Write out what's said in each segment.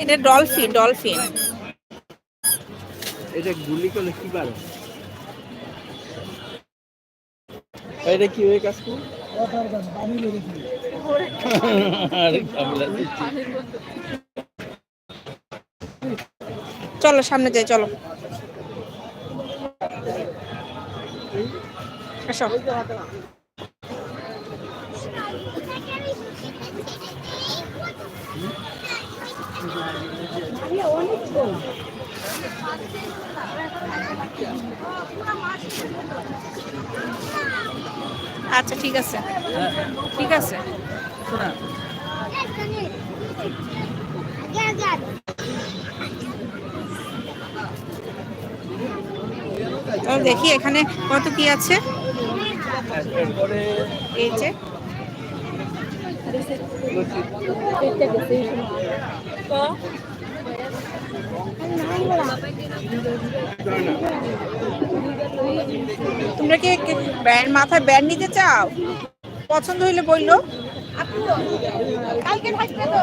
এটা dolphin dolphin. এটা গুলি করলে কি পারো? এটা কি হয়ে কাজ করো? আরে কামলা দিচ্ছি। চলো সামনে যাই চলো। আসো। আচ্ছা ঠিক আছে। ঠিক আছে। দেখি এখানে কত কি আছে। এই যে। তোমরা কি ব্যান্ড মাথায় ব্যান্ড নিতে চাও? পছন্দ হইলে বলল। কালকে থাকবে তো।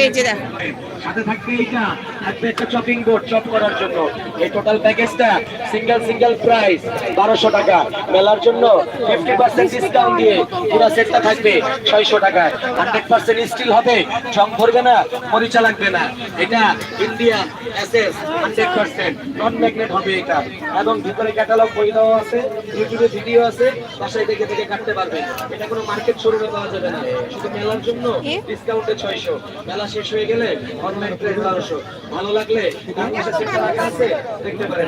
এই যে দেখো। সাথে থাকবে এইটা। থাকবে একটা চপিং বোর্ড চপ করার জন্য। এই টোটাল প্যাকেজটা সিঙ্গেল সিঙ্গেল প্রাইস বারোশো টাকা। মেলার জন্য ফিফটি পার্সেন্ট ডিসকাউন্ট দিয়ে পুরো সেটটা থাকবে ছয়শো টাকায়। হান্ড্রেড পার্সেন্ট স্টিল হবে। জং ধরবে না মরিচা লাগবে না। এটা Indian SS hundred percent non magnet হবে এটা। এবং ভিতরে ক্যাটালগ বই দেওয়া আছে ইউটিউবে ভিডিও আছে। বাসায় দেখে দেখে কাটতে পারবেন এটা কোনো মার্কেট শোরুমে পাওয়া যাবে না। শুধু মেলার জন্য? ডিসকাউন্টে ছয়শো। মেলা শেষ হয়ে গেলে অনলাইন প্রাইস বারোশো। ভালো লাগলে আছে দেখতে পারেন।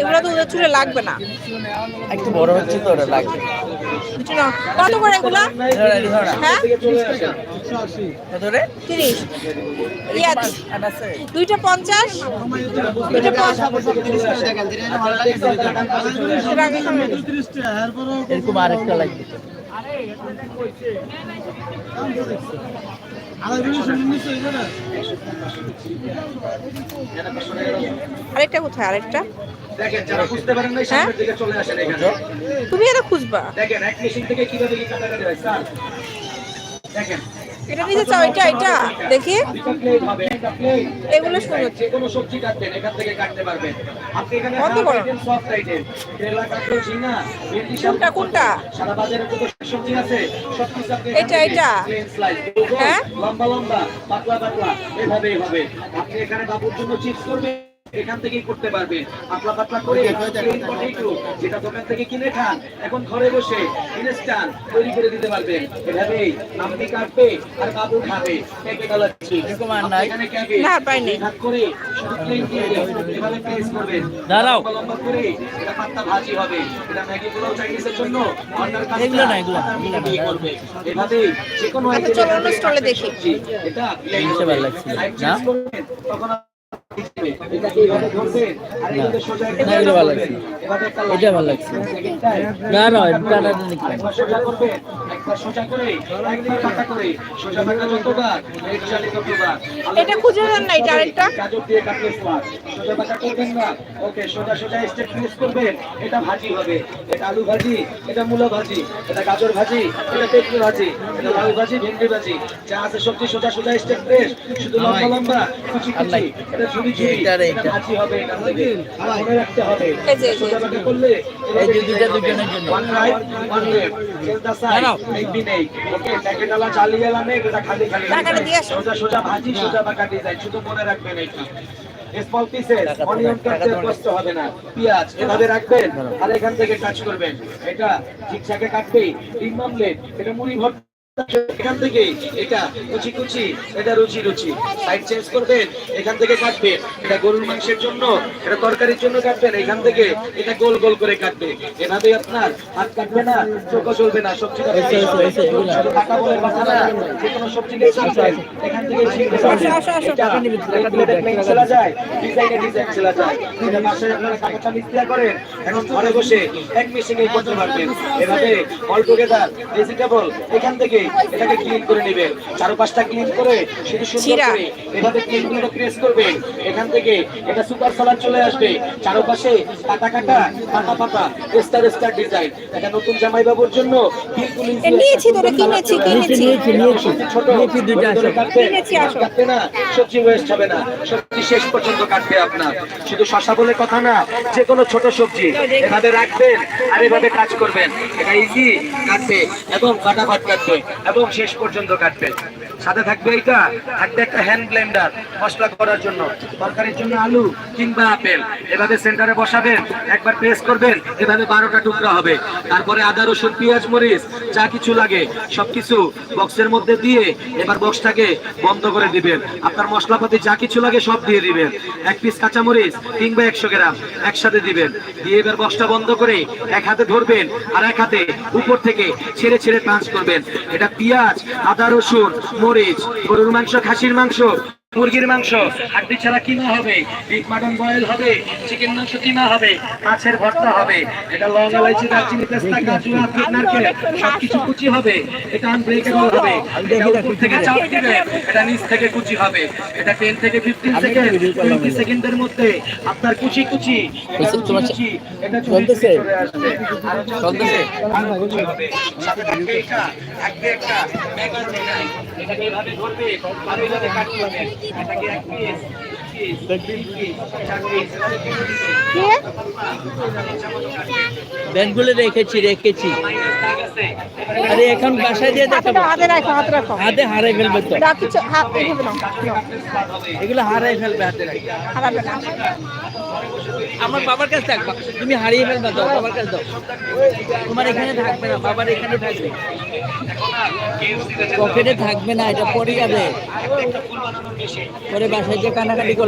এগুলো তো ওদের চুলে লাগবে না। একটু বড় হচ্ছে তো ওটা লাগবে। না? কত করে এগুলা। হ্যাঁ? কত তিরিশ। দুইটা পঞ্চাশ। দুইটা? এরকম আরেকটা লাগবে। আরেকটা কোথায়? আরেকটা? দেখেন যারা বুঝতে পারেন না সামনের দিকে চলে আসেন এখানে। তুমি এটা খুঁজবা। দেখেন এক মেশিন থেকে কীভাবে হয় দেখেন এটা নিতে চাও এটা এটা দেখি এগুলো সুন্দর যে সবজি কাটবেন এখান থেকে কাটতে পারবেন আপনি এখানে কত বড়? সফট আইটেম কেলা কাটলো ঝিঙ্গা ভেন্ডি কোনটা, কোনটা? সারা বাজারে যত সবজি আছে সব কিছু আপনি এটা, এটা? হ্যাঁ? লম্বা লম্বা পাতলা পাতলা এভাবে এভাবে আপনি এখানে বাবুর জন্য চিপস করবেন এখান থেকেই করতে পারবেন পাতলা পাতলা করে যেটা দোকান থেকে কিনে খান এখন ঘরে বসে ইনস্ট্যান্ট তৈরি করে দিতে পারবেন এভাবেই আপনি কাটবে আর বাবু খাবে কেকে কালার এরকম আর নাই? এখানে ক্যাবে না, পাইনি। ভাগ করে শুধু plain দিয়ে এভাবে প্রেস করবেন দাঁড়াও। লম্বা লম্বা করে এটা পাত্তা ভাজি হবে এটা ম্যাগি গুলো চাইনিজের জন্য অর্ডার কাজটা এগুলো না, এগুলো না, পাতা এগুলো না। দিয়ে করবে এভাবে যে কোনো চলো এখান অন্য থেকে stall এ কাটতে দেখি। এটা plain জিনিসটা হবে। ভালো লাগছিল, না? তখন এটা ভালো লাগছে। না, না, ততবার। এটা খুঁজে দেন না, এটা আরেকটা? সোজা বাঁকা করবেন না। ওকে সোজা সোজা স্টেপ ক্রস করবেন। এটা ভাজি হবে। এটা আলু ভাজি এটা মূলো ভাজি এটা গাজর ভাজি এটা পেঁপে ভাজি এটা লাউ ভাজি ভেন্ডি ভাজি। যা আছে সবজি সোজা সোজা স্টেপ ফ্রেশ শুধু লম্বা লম্বা কিছু কিছু এটা ঝুড়ি ঝুড়ি। এটা ভাজি হবে এটা মনে রাখতে হবে সোজা বাঁকা করলে এই যে দুইটা দুজনের জন্য। ওয়ান রাইট ওয়ান লেফট চেলদা সাইড একদিন এই ওকে প্যাকেট আলা চালিয়ে গেলাম এটা খালি খালি। সোজা সোজা ভাজি সোজা বাঁকা ডিজাইন শুধু মনে রাখবেন এটা। স্মল পিসেস অনিয়ন কাটতে কষ্ট হবে না। পেঁয়াজ এভাবে রাখবেন আর এখান থেকে টাচ করবেন। এটা ঠিকঠাকে কাটবেই। ডিম মামলেট এটা মুড়ি ভর্তা। এখান থেকে এটা কুচি কুচি এটা রুচি রুচি। সাইড চেঞ্জ করবেন এখান থেকে কাটবেন। এটা গরুর মাংসের জন্য এটা তরকারির জন্য কাটবেন। এখান থেকে এটা গোল গোল করে কাটবে এভাবে আপনার হাত কাটবে না চোখও চলবে না সবজি কাটা বলে কথা না। যে কোনো নিয়ে এখান থেকে যায়। ডিজাইনে ডিজাইন যায়। এটা বাসায় আপনারা করেন। এখন ঘরে বসে এক মেশিনে করতে পারবেন এভাবে অল টুগেদার ভেজিটেবল এখান থেকে এটাকে ক্লিন করে নেবেন। চারপাশটা ক্লিন করে শুধু সুন্দর। করে এভাবে ক্লিন করে প্রেস করবেন। এখান থেকে এটা সুপার সালাদ চলে আসবে। চারপাশে কাটা কাটা পাতা পাতা স্টার স্টার ডিজাইন এটা নতুন জামাই বাবুর জন্য বিলকুল নিয়েছি তো, কিনেছি, কিনেছি। নিয়েছি, নিয়েছি। ছোট। নিয়েছি দুইটা। কাটবে, কিনেছি, আসো। কাটবে না সবজি ওয়েস্ট হবে না। সবজি শেষ পর্যন্ত কাটবে আপনার। শুধু শশা বলে কথা না যে কোনো ছোট সবজি। এভাবে রাখবেন আর এভাবে কাজ করবেন। এটা ইজি কাটবে এবং ফাটাফাট কাটবে এবং শেষ পর্যন্ত কাটবে। সাথে থাকবে এটা থাকবে একটা হ্যান্ড ব্লেন্ডার মশলা করার জন্য। তরকারির জন্য আলু কিংবা আপেল। এভাবে সেন্টারে বসাবেন, একবার প্রেস করবেন, এভাবে বারোটা টুকরা হবে। তারপরে আদা, রসুন, পেঁয়াজ, মরিচ, যা কিছু লাগে, সবকিছু বক্সের মধ্যে দিয়ে এবার বক্সটাকে বন্ধ করে দিবেন। আপনার মশলাপাতি যা কিছু লাগে সব দিয়ে দিবেন। এক পিস কাঁচামরিচ কিংবা একশো গ্রাম একসাথে দিবেন। দিয়ে এবার বক্সটা বন্ধ করে এক হাতে ধরবেন আর এক হাতে উপর থেকে ছেড়ে ছেড়ে টাচ করবেন। এটা পেঁয়াজ আদা রসুন মরিচ গরুর মাংস খাসির মাংস মুরগির মাংস হাড্ডি ছাড়া কিমা হবে বিফ মাটন বয়েল হবে চিকেন মাংস কিমা হবে মাছের ভর্তা হবে এটা লং এলাইচি দারচিনি পেস্তা কাজু আখরোট নারকেল সবকিছু কুচি হবে এটা আনব্রেকেবল হবে এটা উপর থেকে চাপ দিবে এটা নিচ থেকে কুচি হবে এটা 10 থেকে 15 সেকেন্ড 20 সেকেন্ডের মধ্যে আপনার কুচি কুচি এটা কুচি, এটা চলতেছে? চলে আসবে আরও চলতেছে? এটা এভাবে ধরবে আর এইভাবে কাটতে হবে এটাকে এক পিস পিস তিন পিস চার পিস কে? ব্যাগগুলো রেখেছি রেখেছি। আরে এখন বাসায় দিয়ে দেখাবো। হাতে রাখো হাতে রাখো। হাতে হারাই ফেলবে তো। কিছু হাত এইভাবে নাও। এগুলো হারাই ফেলবে হাতে রাখি। হারাবে না। আমার বাবার কাছে থাকবা তুমি হারিয়ে ফেলবা দাও বাবার কাছে দাও। তোমার এখানে থাকবে না বাবার এখানে থাকবে। পকেটে থাকবে না এটা পড়ে যাবে। পরে বাসায় যে কানাকাটি করলে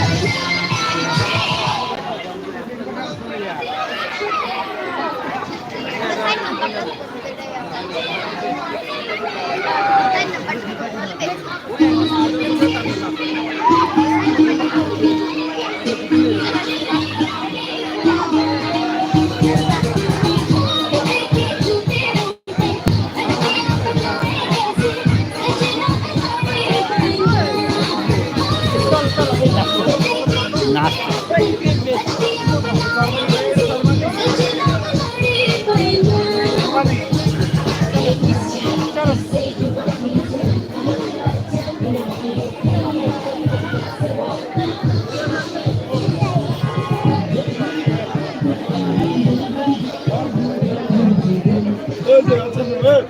হ্যাঁ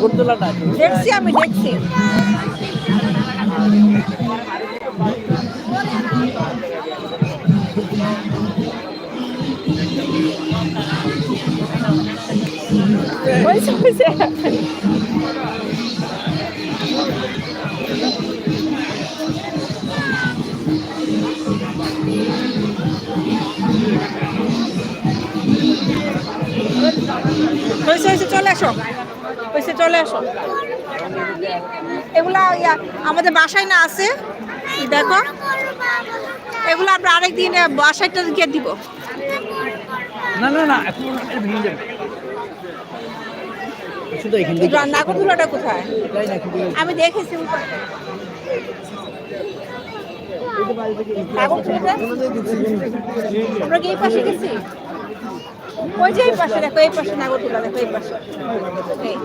নাগরদোলা না দেখছি আমি দেখছি। হয়েছে হয়েছে চলে আসো। হয়েছে চলে আসো। এগুলা ইয়া, আমাদের বাসায় না আছে। দেখো। এগুলো আমরা আরেকদিন আহ, বাসায়টা গিয়ে দিব। না না না থেকে নাগরদোলাটা কোথায়? আমি দেখেছি? আমরা কি পাশে গেছি? ওই যে এই পাশে দেখো এই পাশে নাগরদোলা দেখো এই পাশে এই।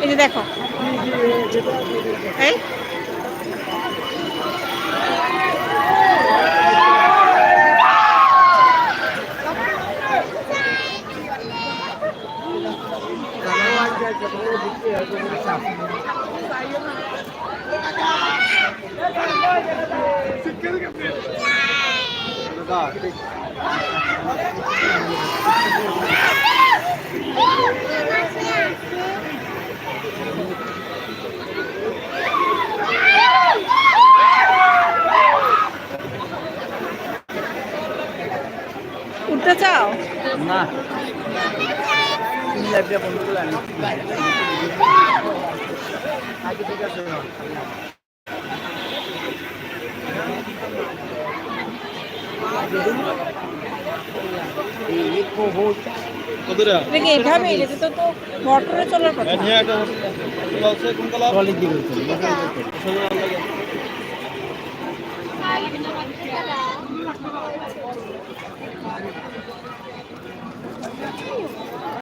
এই যে দেখো। এই। উঠতে চাও না এটা কি তো তো মোটরে চলার কথা। দিকে